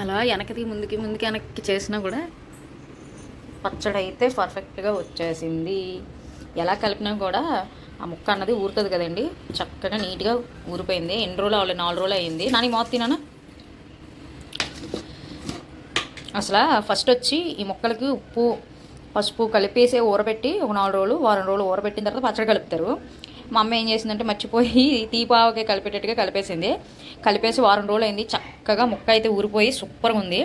అలా వెనకది ముందుకి ముందుకి వెనక్కి చేసినా కూడా పచ్చడి అయితే పర్ఫెక్ట్గా వచ్చేసింది. ఎలా కలిపినా కూడా ఆ ముక్క అన్నది ఊరుతుంది కదండి. చక్కగా నీట్గా ఊరిపోయింది. ఎన్ని రోజులు అవ్వలేదు నాలుగు రోజులు అయింది నాని మోత తినానా అసలు ఫస్ట్ వచ్చి ఈ ముక్కలకి ఉప్పు పసుపు కలిపేసి ఊరబెట్టి ఒక నాలుగు రోజులు వారం రోజులు ఊరబెట్టిన తర్వాత పచ్చడి కలుపుతారు. మా అమ్మ ఏం చేసిందంటే మర్చిపోయి తీపావకి కలిపేటట్టుగా కలిపేసింది. కలిపేసి వారం రోజులు అయింది చక్కగా ముక్క అయితే ఊరిపోయి సూపర్గా ఉంది.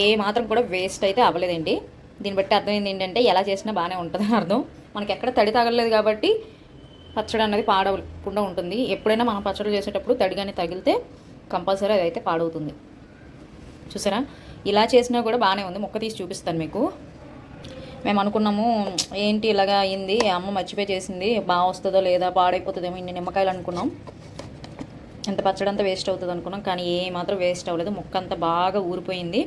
ఏ మాత్రం కూడా వేస్ట్ అయితే అవ్వలేదండి. దీన్ని బట్టి అర్థమైంది ఏంటంటే ఎలా చేసినా బాగానే ఉంటుంది అని అర్థం. మనకి ఎక్కడ తడి తగలలేదు కాబట్టి పచ్చడి అన్నది పాడవకుండా ఉంటుంది. ఎప్పుడైనా మనం పచ్చడి చేసేటప్పుడు తడి కానీ తగిలితే కంపల్సరీ అది అయితే పాడవుతుంది. చూసారా? ఇలా చేసినా కూడా బాగానే ఉంది. ముక్క తీసి చూపిస్తాను మీకు. మేము అనుకున్నాము ఏంటి ఇలాగా అయింది అమ్మ మర్చిపోయి చేసింది బాగా వస్తుందో లేదా పాడైపోతుందేమో ఇన్ని నిమ్మకాయలు అనుకున్నాం. ఎంత పచ్చడి అంతా వేస్ట్ అవుతుంది అనుకున్నాం కానీ ఏ మాత్రం వేస్ట్ అవ్వలేదు. ముక్క అంతా బాగా ఊరిపోయింది.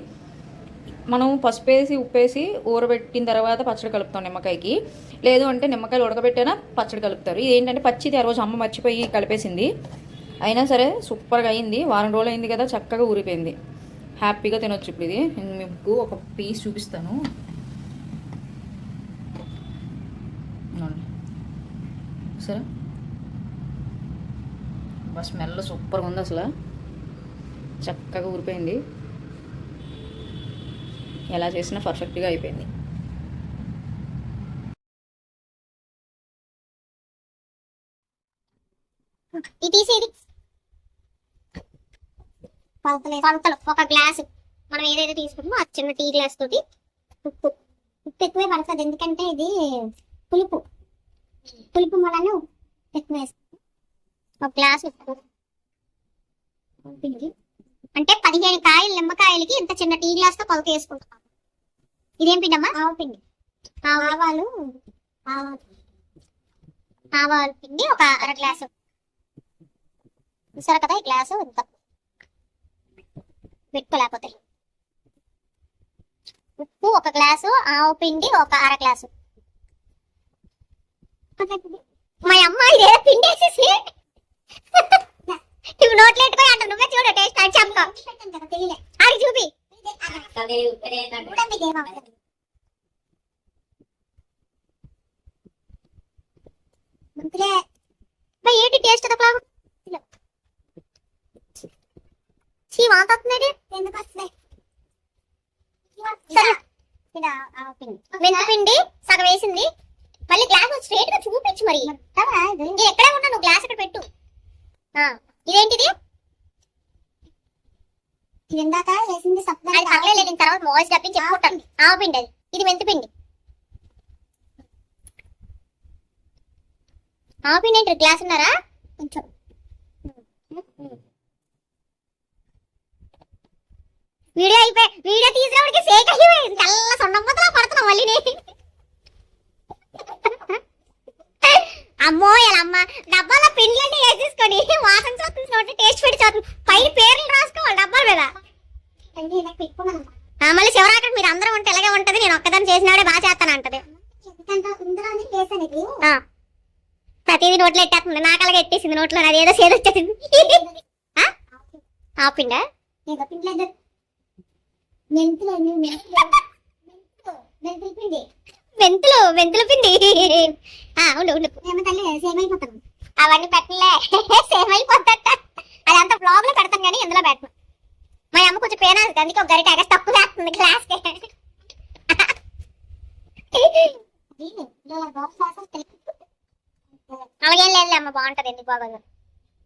మనం పసుపు వేసి ఉప్పేసి ఊరబెట్టిన తర్వాత పచ్చడి కలుపుతాం నిమ్మకాయకి. లేదు అంటే నిమ్మకాయలు ఉడకబెట్టినా పచ్చడి కలుపుతారు. ఇది ఏంటంటే పచ్చిది ఆ రోజు అమ్మ మర్చిపోయి కలిపేసింది. అయినా సరే సూపర్గా అయింది. వారం రోజులు అయింది కదా చక్కగా ఊరిపోయింది. హ్యాపీగా తినొచ్చు ఇప్పుడు ఇది. నేను మీకు ఒక పీస్ చూపిస్తాను. సరే. బస్ స్మెల్ సూపర్గా ఉంది అసలు. చక్కగా ఊరిపోయింది. ఎలా చేసినా పర్ఫెక్ట్గా అయిపోయింది. ఇది తీసేది. ఒక గ్లాస్. మనం ఏదైతే తీసుకుంటామో ఆ చిన్న టీ గ్లాస్ తోటి ఉప్పు. ఉప్పు ఎక్కువే పడుతుంది. ఎందుకంటే ఇది పులుపు. పులుపు ఎక్కువ వేస్తాం ఒక గ్లాస్ ఉప్పు పిండి. అంటే పదిహేను కాయలు నిమ్మకాయలకి ఇంత చిన్న టీ గ్లాస్తో కొలత వేసుకుంటాం. ఇదేం పిండి అమ్మా ఆవు పిండి. ఆవాలు. ఆవాలు ఆవాల పిండి ఒక అర గ్లాసు. చూసారు కదా ఈ గ్లాసు ఇంత. పెట్టుకోలేకపోతే ఉప్పు ఒక గ్లాసు ఆవు పిండి ఒక అర గ్లాసు. మా అమ్మ ఇదేదో పిండి వేసేసి. నువ్వు నోట్లో పెట్టుకొని అంట నువ్వే చూడు టేస్ట్ అని చెప్తావు అది చూపి. ఏంటి టేస్ట్ చీ వాంత వస్తున్నాడు ఎందుకు వస్తున్నాయి? మెంతిపిండి సగం వేసింది. మళ్ళీ గ్లాస్ స్ట్రేట్గా చూపించు మరి. ఇది ఎక్కడే ఉన్నా నువ్వు గ్లాస్ ఇక్కడ పెట్టు. ఆ, ఇదేంటిది? ఇందాక వేసింది అది పగలేదు దీని తర్వాత వాయిస్ డబ్బించి చెప్పుకుంటాను. ఆవు పిండి అది. ఇది మెంతిపిండి ఆవు పిండి ఏంటి? గ్లాస్ ఉన్నారా? కొంచెం. వీడియో అయిపోయి వీడియో తీసినప్పటికి సేక్ అయిపోయింది. తెల్ల సొండమ్మతలా పడుతున్నాం మళ్ళీ అమ్మో ఇలా అమ్మ డబ్బాలో పిండ్లన్నీ వేసేసుకొని వాసన చూస్తుంది టేస్ట్ పెట్టి చూస్తుంది పైన పేర్లు రాసుకోవాలి డబ్బాల మీద మళ్ళీ శివరాత్రి మీరు అందరూ ఉంటే ఎలాగే ఉంటది? నేను ఒక్కదాన్ని చేసినాడే బాగా చేస్తాను అంటది. ప్రతిదీ నోట్లో ఎట్టేస్తుంది. నాకు అలాగే ఎట్టేసింది నోట్లో అది ఏదో సేదు వచ్చేసింది? ఆపిండా? మెంతులు మెంతుల పిండి. ఉండు ఉండు. అవన్నీ పెట్టలే సేమ్ అయిపోతట అదంతా బ్లాగ్లో పెడతాను కానీ ఇందులో పెట్టను మా అమ్మ కొంచెం పేనా అందుకే ఒక తప్పు ఎగస్ క్లాస్ అలాగేం లేదులే అమ్మ బాగుంటది ఎందుకు బాగోదు.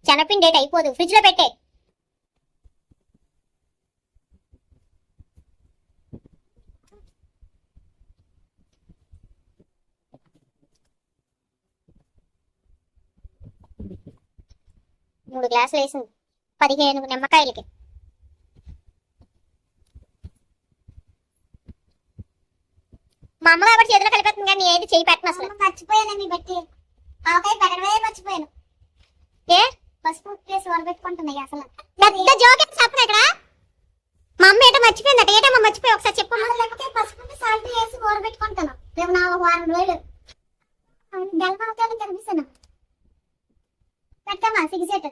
చెనపిండి డేట్ అయిపోదు ఫ్రిడ్జ్లో పెట్టే మూడు గ్లాసులు వేసింది. పదిహేను నిమ్మకాయలకి. మా అమ్మ కాబట్టి చేతిలో కలిపేస్తుంది కానీ ఏది చేయి పెట్టను అసలు. మర్చిపోయాను బట్టి. ఆవకాయ పెట్టడమే మర్చిపోయాను. ఏ? పసుపు వేసి వరబెట్టుకుంటున్నాయి అసలు. పెద్ద జోక్ చెప్పను ఇక్కడ? మా అమ్మ ఏటో మర్చిపోయిందట. ఏటమ్మా మర్చిపోయి ఒకసారి చెప్పు లేకపోతే పసుపు సాల్ట్ వేసి ఊరబెట్టుకుంటాను రేపు నా వారం రోజులు. గెలవకాయలు కనిపిస్తాను పెట్టమ్మా సిగ్గుసేట్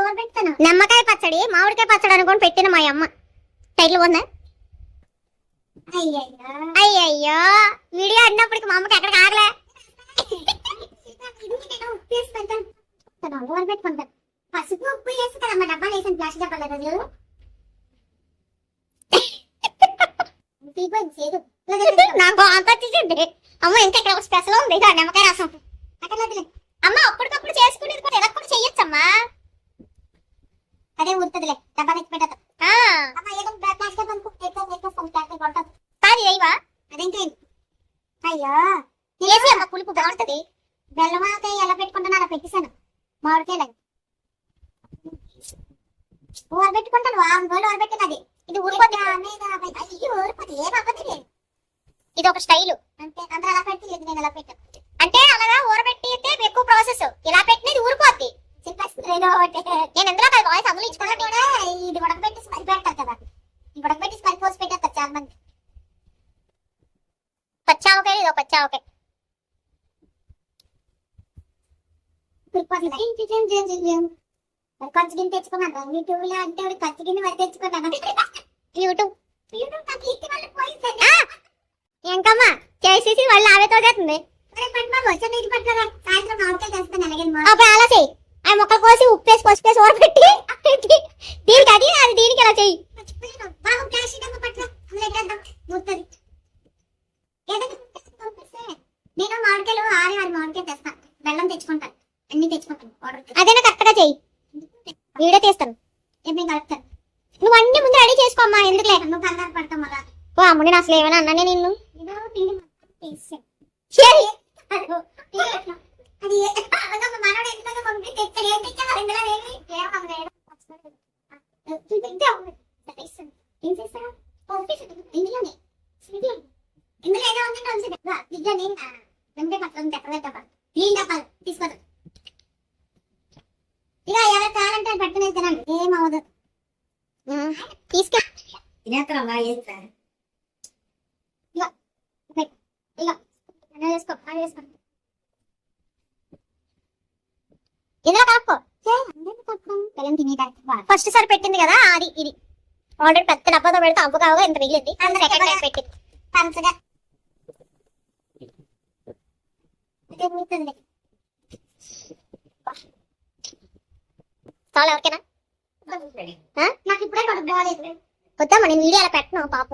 ఎవరు పెడతాను. నిమ్మకాయ పచ్చడి మామిడికాయ పచ్చడి అనుకొని పెట్టిన మా అమ్మ. టైటిల్ ఉందా? అయ్యయ్యో. వీడియో అన్నప్పటికి మా అమ్మకి ఎక్కడ కాగలే పసుపు ఉప్పు వేసి కదా మా డబ్బాలు వేసాను ప్లాస్టిక్ డబ్బాలు రోజు నాకు అంత వచ్చేసింది. అమ్మ ఇంకా ఇక్కడ స్పెషల్ ఉంది. నిమ్మకాయ రసం. అక్కడ. అమ్మ అప్పటికప్పుడు చేసుకునేది కూడా ఎలా కూడా చెయ్యొచ్చమ్మా అదే తెచ్చి పెట్టదు కాదు ఏవా అదేంటి? అయ్యో. వేసి అమ్మ పులుపు బాగుంటది. బెల్లమాకాయ ఎలా పెట్టుకుంటాను అలా పెట్టేశాను. మామిడికాయలు ఊరబెట్టుకుంటాను వారం రోజులు ఊరబెట్టినది ఇది ఊరిపోతే అయ్యో ఊరిపోతే ఏం అవ్వదు ఇది ఒక స్టైల్. అంటే అందరూ అలా పెట్టి నేను ఎలా పెట్టాను. అంటే అలాగా ఊరబెట్టి ఎక్కువ ప్రాసెస్ ఇలా పెట్టినది ఊరిపోద్ది నేను ఎందులో కాదు వాయిస్ అందులో ఇచ్చుకున్నాను కూడా ఇది ఉడకబెట్టి స్మెల్ పెడతారు కదా. ఈ ఉడకబెట్టి స్మెల్ పోసి పెట్టేస్తారు చాలా మంది. పచ్చావకాయ ఇదో పచ్చావకాయ. కొంచెం గిన్నె తెచ్చుకున్నాను యూట్యూబ్లో అంటే కొంచెం గిన్నె మరి తెచ్చుకున్నాను యూట్యూబ్. యూట్యూబ్ నాకు ఇంటి వాళ్ళు పోయిందండి ఇంకమ్మా చేసేసి వాళ్ళు ఆవేతో చేస్తుంది. అప్పుడు అలా చెయ్యి ఆ మొక్క కోసి ఉప్పేసి పసుపేసి ఊరపెట్టి దీనికి అది అది దీనికి అలా చెయ్యి. నేను మామిడికాయలు ఆరు ఆరు మామిడికాయ తెస్తాను బెల్లం తెచ్చుకుంటాను అన్ని తెచ్చుకుంటాను. అదేనా కరెక్ట్గా చెయ్యి. వీడియో తీస్తాను కలుపుతాను నువ్వు అన్ని ముందు రెడీ చేసుకోమ్మా ఎందుకులే? నువ్వు కంగారు పడతాం అలా ఓ అమ్మ నేను అసలు ఏమైనా అన్నానే నిన్ను? సరే. అది మనోడు ఎంతగా పంపి ఇక పట్టుకుని తినండి ఏం అవ్వదు తీసుకెళ్ళి తినేత్తరమ్మా ఏం సార్ అలా చేసుకో అలా చేసుకో ఇందులో కాపు ఫస్ట్ సారి పెట్టింది కదా అది ఇది. ఆల్రెడీ పెద్ద డబ్బాతో పెడితే అవ్వ కావుగా ఇంత మిగిలింది? సెకండ్ టైం పెట్టింది. పంచగా. చాలా ఎవరికైనా? నాకు ఇప్పుడే కడుపు బాగాలేదు. వద్దామా నేను వీడియో అలా పెట్టను పాపం.